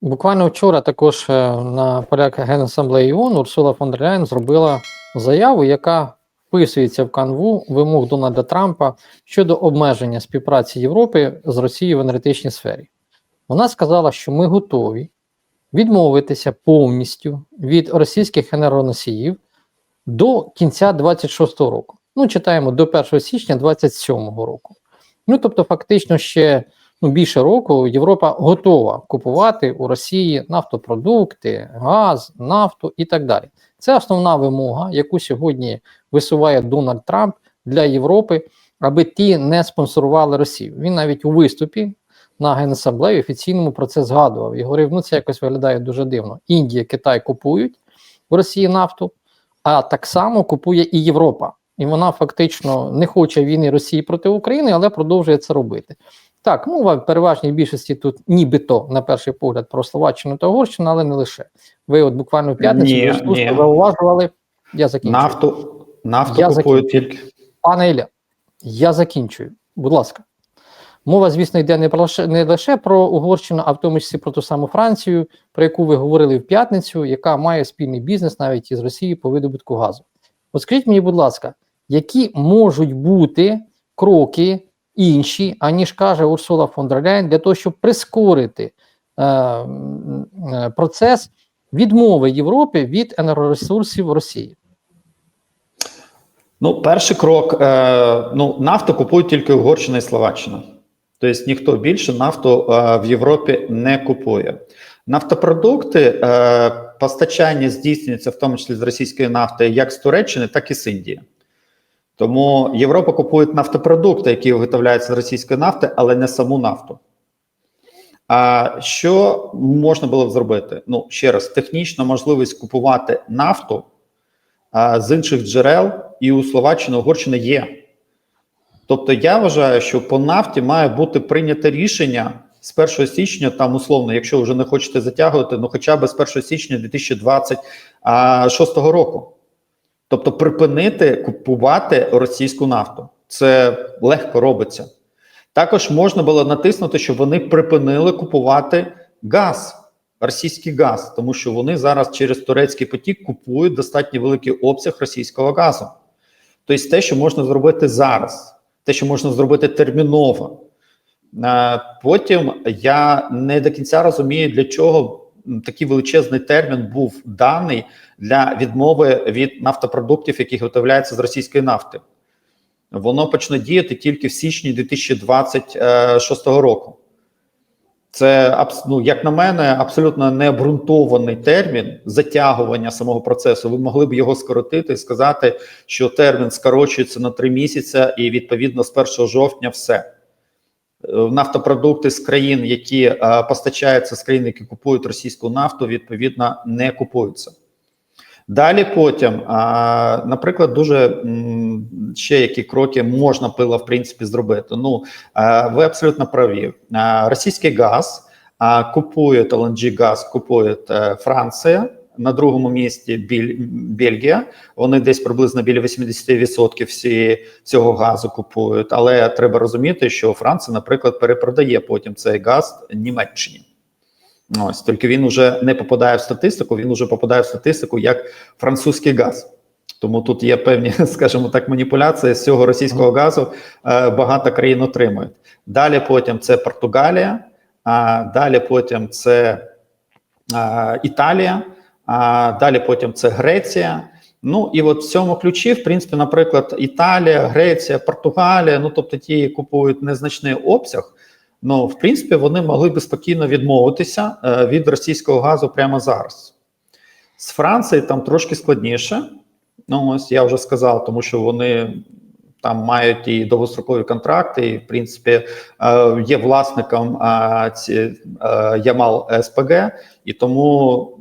Буквально вчора також е, на порядку Генасамблеї ООН Урсула фон дер Ляєн зробила заяву, яка вписується в канву вимог Дональда Трампа щодо обмеження співпраці Європи з Росією в енергетичній сфері. Вона сказала, що ми готові відмовитися повністю від російських енергоносіїв до кінця 26 року. Ну, читаємо до 1 січня 27 року. Ну, тобто, фактично, ще ну, більше року Європа готова купувати у Росії нафтопродукти, газ, нафту і так далі. Це основна вимога, яку сьогодні висуває Дональд Трамп для Європи, аби ті не спонсорували Росію. Він навіть у виступі на Генасамблеї офіційному про це згадував і говорив: ну це якось виглядає дуже дивно. Індія, Китай купують в Росії нафту, а так само купує і Європа. І вона фактично не хоче війни Росії проти України, але продовжує це робити. Так, мова в переважній більшості тут нібито на перший погляд про Словаччину та Угорщину, але не лише. Ви от буквально в п'ятницю зауважували. Я закінчую. Нафту, нафту Я купують тільки. Пане Ілля, я закінчую. Будь ласка. Мова, звісно, йде не про не лише про Угорщину, а в тому числі про ту саму Францію, про яку ви говорили в п'ятницю, яка має спільний бізнес навіть із Росією по видобутку газу. От скажіть мені, будь ласка, які можуть бути кроки інші, аніж каже Урсула фон дер Ляєн, для того, щоб прискорити е, е, процес відмови Європи від енергоресурсів Росії? Ну, перший крок: е, ну, нафту купують тільки Угорщина і Словаччина. Тобто ніхто більше нафту е, в Європі не купує. Нафтопродукти е, постачання здійснюється в тому числі з російської нафти як з Туреччини, так і з Індії. Тому Європа купує нафтопродукти, які виготовляються з російської нафти, але не саму нафту. А що можна було б зробити? Ну, ще раз, технічна можливість купувати нафту а, з інших джерел і у Словаччини, Угорщини є. Тобто, я вважаю, що по нафті має бути прийнято рішення з 1 січня, там условно, якщо вже не хочете затягувати, ну хоча б з 1 січня 2026 року. Тобто, припинити купувати російську нафту. Це легко робиться. Також можна було натиснути, щоб вони припинили купувати газ, російський газ, тому що вони зараз через турецький потік купують достатньо великий обсяг російського газу. Тобто, те, що можна зробити зараз, те, що можна зробити терміново. Е, Потім я не до кінця розумію, для чого такий величезний термін був даний для відмови від нафтопродуктів, які виготовляються з російської нафти. Воно почне діяти тільки в січні 2026 року. Це ну, як на мене, абсолютно необґрунтований термін затягування самого процесу. Ви могли б його скоротити і сказати, що термін скорочується на три місяці, і відповідно з 1 жовтня все. Е, Нафтопродукти з країн, які е, постачаються з країн, які купують російську нафту, відповідно не купуються. Далі потім, наприклад, дуже ще які кроки можна було в принципі зробити. Ну ви абсолютно праві. Російський газ купує LNG газ, купує е, Франція. На другому місці біль, Бельгія. Вони десь приблизно біля 80% всі, цього газу купують. Але треба розуміти, що Франція, наприклад, перепродає потім цей газ Німеччині. Ось тільки він вже не попадає в статистику, він вже попадає в статистику як французький газ. Тому тут є певні, скажімо так, маніпуляції з цього російського газу е, багато країн отримують. Далі потім це Португалія, а далі потім це е, Італія, а далі потім це Греція. Ну і от в цьому ключі, в принципі, наприклад, Італія, Греція, Португалія, ну тобто ті купують незначний обсяг. Ну, в принципі, вони могли би спокійно відмовитися е, від російського газу прямо зараз. З Франції там трошки складніше. Ну, ось я вже сказав, тому що вони там мають і довгострокові контракти, і в принципі е, є власником е, Ямал СПГ, і тому.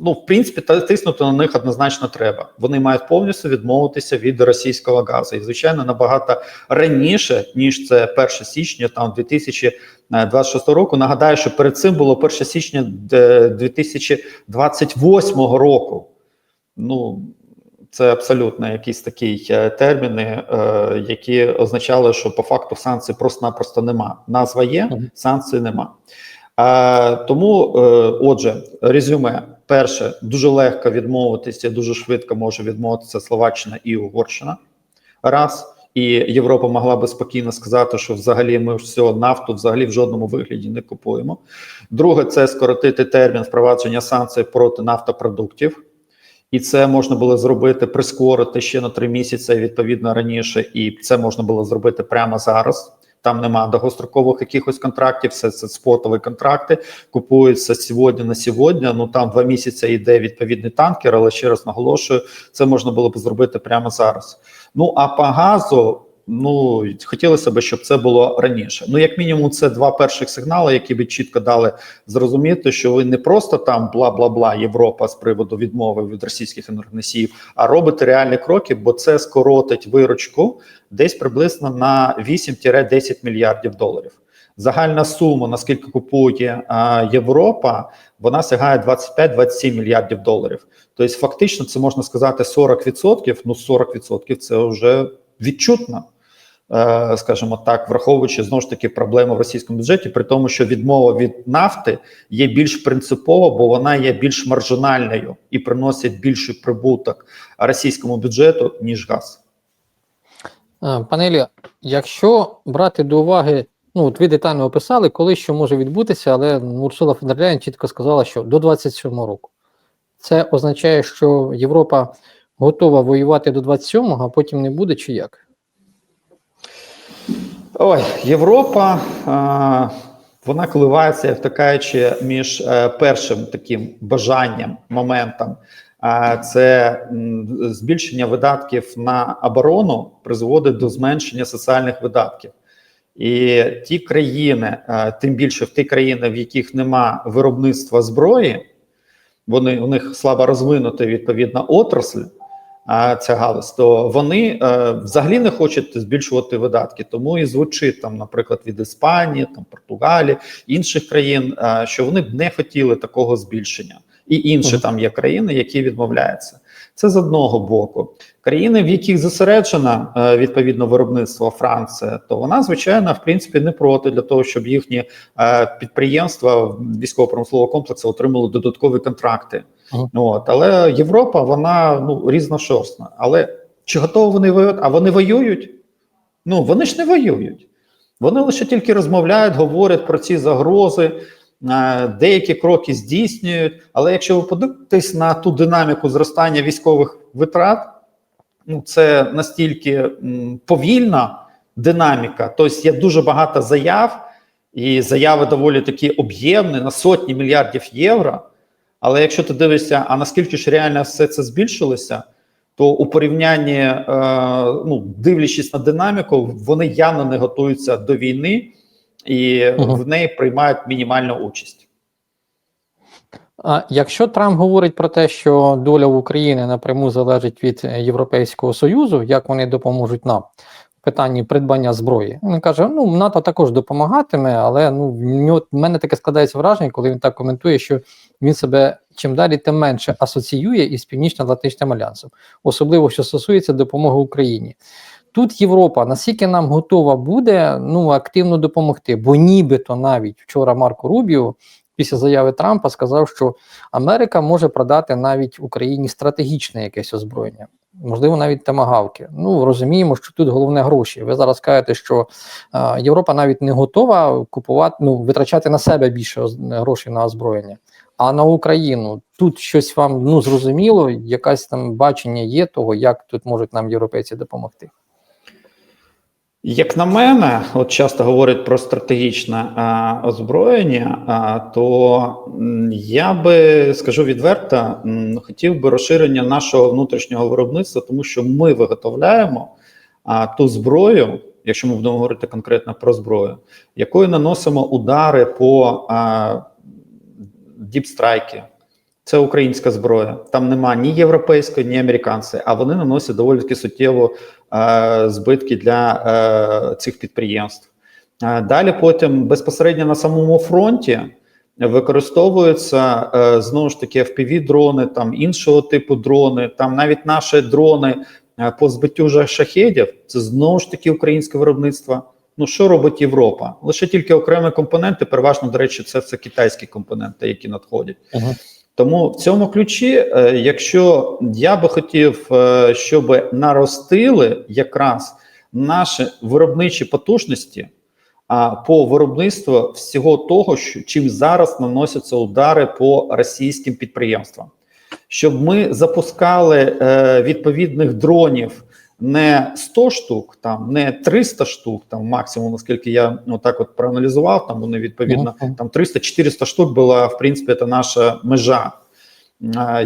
Ну, в принципі, тиснути на них однозначно треба. Вони мають повністю відмовитися від російського газу. І, звичайно, набагато раніше, ніж це 1 січня там 2026 року. Нагадаю, що перед цим було 1 січня е, 2028 року. Ну, це абсолютно якісь такі е, терміни, е, які означали, що по факту санкцій просто-напросто нема. Назва є, санкцій нема. Тому, е, отже, резюме. Перше, дуже легко відмовитися, дуже швидко може відмовитися Словаччина і Угорщина. Раз. І Європа могла би спокійно сказати, що взагалі ми все нафту взагалі в жодному вигляді не купуємо. Друге, це скоротити термін впровадження санкцій проти нафтопродуктів. І це можна було зробити, прискорити ще на три місяці, відповідно раніше, і це можна було зробити прямо зараз. Там нема довгострокових якихось контрактів, все це спотові контракти. Купуються сьогодні на сьогодні. Ну там два місяці йде відповідний танкер, але ще раз наголошую, це можна було б зробити прямо зараз. Ну а по газу, ну хотілося б, щоб це було раніше. Ну, як мінімум, це два перших сигнали, які би чітко дали зрозуміти, що ви не просто там бла бла бла Європа з приводу відмови від російських енергоносіїв, а робите реальні кроки, бо це скоротить виручку десь приблизно на 8-10 мільярдів доларів. Загальна сума, наскільки купує а, Європа, вона сягає 25-27 мільярдів доларів. Тобто, фактично, це можна сказати 40%, Ну 40% це вже відчутно. Е, Скажімо так, враховуючи знову ж таки проблеми в російському бюджеті, при тому, що відмова від нафти є більш принципова, бо вона є більш маржинальною і приносить більший прибуток російському бюджету ніж газ. Е, Пане Ілля, якщо брати до уваги, ну от ви детально описали, коли що може відбутися, але Урсула фон дер Ляєн чітко сказала, що до 27 року. Це означає, що Європа готова воювати до 27-го, а потім не буде, чи як? Ой, Європа, вона коливається, як то між е, першим таким бажанням, моментом. Це збільшення видатків на оборону призводить до зменшення соціальних видатків. І ті країни, е, тим більше в ті країни, в яких нема виробництва зброї, вони у них слабо розвинута відповідна отрасль, ця галузь, то вони е, взагалі не хочуть збільшувати видатки. Тому і звучить там, наприклад, від Іспанії, там Португалії, інших країн, е, що вони б не хотіли такого збільшення. І інші Мгм. там є країни, які відмовляються. Це з одного боку. Країни, в яких зосереджено е, відповідно виробництво Франція, то вона звичайно в принципі не проти для того, щоб їхні е, підприємства військово-промислового комплексу отримали додаткові контракти. Ага. От але Європа вона ну різношорстна. Але чи готові вони воювати? А вони воюють? Ну вони ж не воюють. Вони лише тільки розмовляють, говорять про ці загрози, е, деякі кроки здійснюють. Але якщо ви подивитесь на ту динаміку зростання військових витрат, ну це настільки повільна динаміка. Тобто є дуже багато заяв, і заяви доволі такі об'ємні на сотні мільярдів євро. Але якщо ти дивишся, а наскільки ж реально все це збільшилося, то у порівнянні, е, ну дивлячись на динаміку, вони явно не готуються до війни і Мгм. в неї приймають мінімальну участь. А якщо Трамп говорить про те, що доля України напряму залежить від Європейського Союзу, як вони допоможуть нам питанні придбання зброї, він каже: ну НАТО також допомагатиме, але ну в мене таке складається враження, коли він так коментує, що він себе чим далі, тим менше асоціює із Північно-Атлантичним альянсом, особливо що стосується допомоги Україні. Тут Європа наскільки нам готова буде ну активно допомогти, бо нібито навіть вчора Марко Рубіо після заяви Трампа сказав, що Америка може продати навіть Україні стратегічне якесь озброєння, можливо, навіть тамагавки. Ну розуміємо, що тут головне гроші. Ви зараз кажете, що е, Європа навіть не готова купувати, ну витрачати на себе більше оз- грошей на озброєння. А на Україну тут щось вам ну зрозуміло, якась там бачення є того, як тут можуть нам європейці допомогти. Як на мене, от часто говорять про стратегічне а, озброєння, а, то я би скажу відверто, хотів би розширення нашого внутрішнього виробництва, тому що ми виготовляємо а, ту зброю, якщо ми будемо говорити конкретно про зброю, якою наносимо удари по діпстрайки. Це українська зброя. Там нема ні європейської, ні американської, а вони наносять доволі таки суттєво е, збитки для е, цих підприємств. Е, далі потім безпосередньо на самому фронті використовуються е, знову ж таки fpv дрони, там іншого типу дрони, там навіть наші дрони е, по збиттю шахедів, це знову ж таки українське виробництво. Ну що робить Європа? Лише тільки окремі компоненти, переважно, до речі, це все китайські компоненти, які надходять. Угу. Тому в цьому ключі, е, якщо я би хотів, е, щоб наростили якраз наші виробничі потужності по виробництву всього того, що чим зараз наносяться удари по російським підприємствам, щоб ми запускали е, відповідних дронів. Не 100 штук, там не 300 штук, там максимум, наскільки я ну так от проаналізував, там вони відповідно там 300-400 штук була в принципі це наша межа,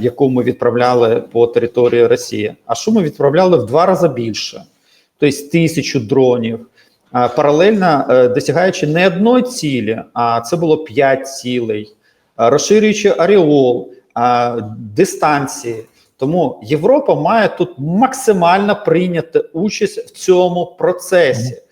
яку ми відправляли по території Росії. А що ми відправляли в два рази більше, тобто тисячу дронів, паралельно е, досягаючи не одної цілі, а це було 5 цілей, розширюючи аріол, дистанції. Тому Європа має тут максимально прийняти участь в цьому процесі.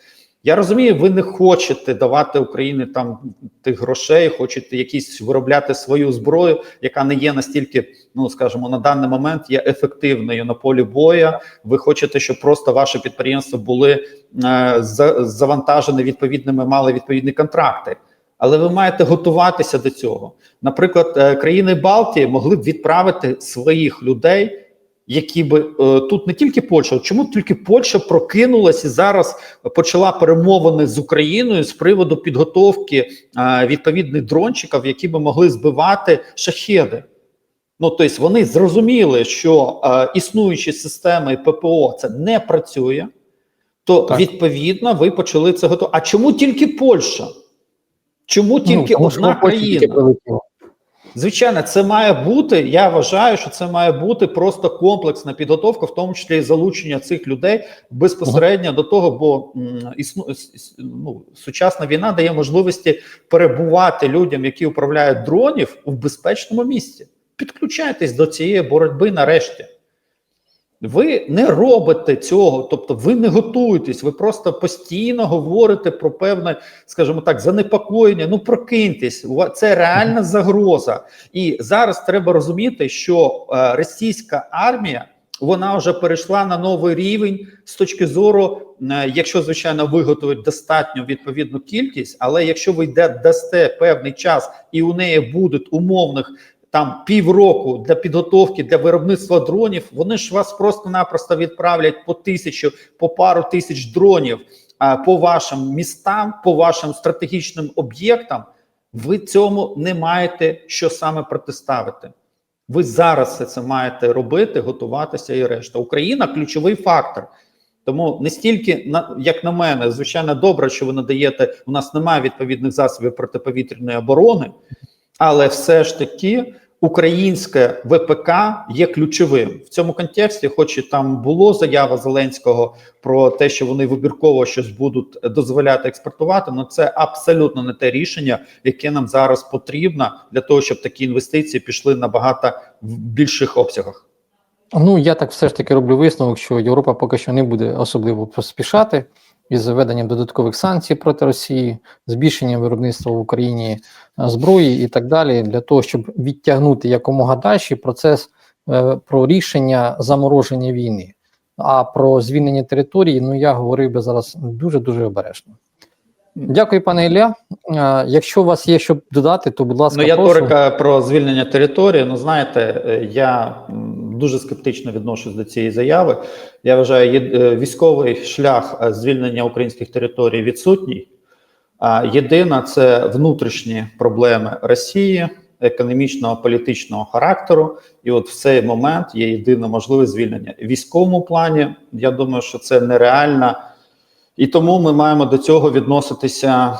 Я розумію, ви не хочете давати Україні там тих грошей, хочете якісь виробляти свою зброю, яка не є настільки, ну скажімо, на даний момент є ефективною на полі боя. Ви хочете, щоб просто ваші підприємства були е, завантажені відповідними, мали відповідні контракти. Але ви маєте готуватися до цього. Наприклад, е, країни Балтії могли б відправити своїх людей, які би е, тут не тільки Польща, чому тільки Польща прокинулася і зараз почала перемовини з Україною з приводу підготовки е, відповідних дрончиків, які би могли збивати шахеди. Ну, тобто вони зрозуміли, що е, існуючі системи ППО це не працює, то Так. відповідно ви почали це готувати. А чому тільки Польща? Чому тільки Ну, одна країна? Звичайно, це має бути. Я вважаю, що це має бути просто комплексна підготовка, в тому числі і залучення цих людей безпосередньо до того, бо існу, ну, сучасна війна дає можливості перебувати людям, які управляють дронів, у безпечному місці. Підключайтесь до цієї боротьби нарешті. Ви не робите цього, тобто ви не готуєтесь, ви просто постійно говорите про певне, скажімо так, занепокоєння. Ну прокиньтесь, це реальна загроза. І зараз треба розуміти, що е, російська армія вона вже перейшла на новий рівень з точки зору, е, якщо звичайно виготовить достатньо відповідну кількість, але якщо ви йде дасте певний час і у неї будуть умовних там півроку для підготовки для виробництва дронів, вони ж вас просто-напросто відправлять по тисячу, по пару тисяч дронів а, по вашим містам, по вашим стратегічним об'єктам. Ви цьому не маєте що саме протиставити. Ви зараз все це маєте робити, готуватися і решта. Україна ключовий фактор. Тому не стільки як на мене, звичайно, добре, що ви надаєте. У нас немає відповідних засобів протиповітряної оборони, але все ж таки українське ВПК є ключовим в цьому контексті. Хоч і там було заява Зеленського про те, що вони вибірково щось будуть дозволяти експортувати, але це абсолютно не те рішення, яке нам зараз потрібно для того, щоб такі інвестиції пішли набагато в більших обсягах. Ну, я так все ж таки роблю висновок, що Європа поки що не буде особливо поспішати із заведенням додаткових санкцій проти Росії, збільшенням виробництва в Україні е, зброї і так далі, для того, щоб відтягнути якомога далі процес е, про рішення замороження війни. А про звільнення території, ну я говорив би зараз дуже дуже обережно. Дякую, пане Ілля. Е, Якщо у вас є що додати, то будь ласка, Ну, я прошу. торика про звільнення території. Ну, знаєте, е, я дуже скептично відношусь до цієї заяви. Я вважаю, е, військовий шлях звільнення українських територій відсутній. А єдина це внутрішні проблеми Росії, економічного політичного характеру. І от в цей момент є єдина можливість звільнення. В військовому плані я думаю, що це нереально. І тому ми маємо до цього відноситися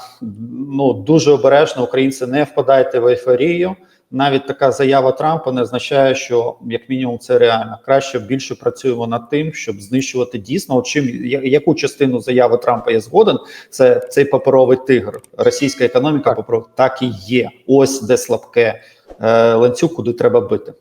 ну дуже обережно. Українці не впадайте в ейфорію. Навіть така заява Трампа не означає, що як мінімум це реально. Краще більше працюємо над тим, щоб знищувати дійсно. От чим яку частину заяви Трампа я згоден, це цей паперовий тигр. Російська економіка Так. так і є. Ось де слабке е, ланцюг, куди треба бити.